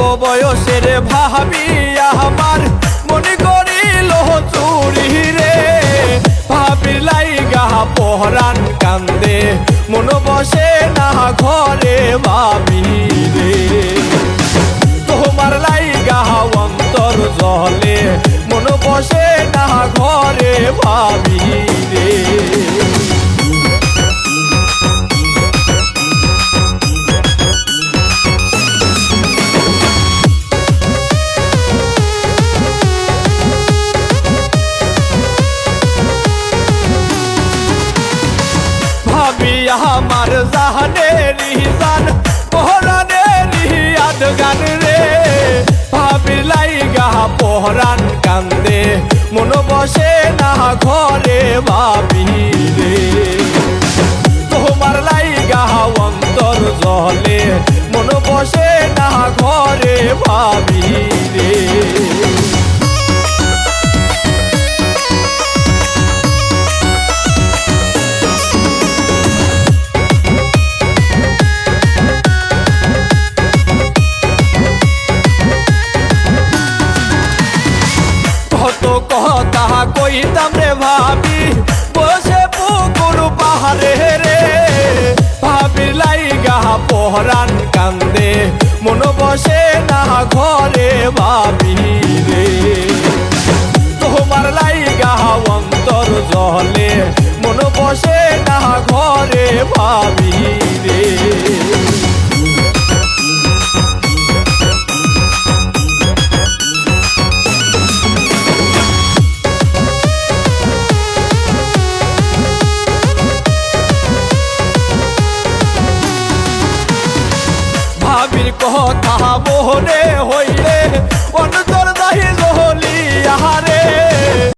বয়সের ভাবি আমার। মনে করিল, চুরি রে। ভাবির লাইগা পহরান কান্দে। মন বসে না ঘরে ভাবি রে। তোমার লাইগা অন্তর জলে। মন বসে না ঘরে ভাবি রে। পোহরান কান্দে মন বসে না ঘরে ভাবি কথা কইতাম রে ভাবি। বসে পুকুর পাহাড়ে রে। ভাবি লাইগা পহরান কান্দে। মন বসে না ঘরে ভাবি রে। তোমার লাইগা অন্তর জলে। মন বসে না ঘরে ভাবি কথা মোহনে হই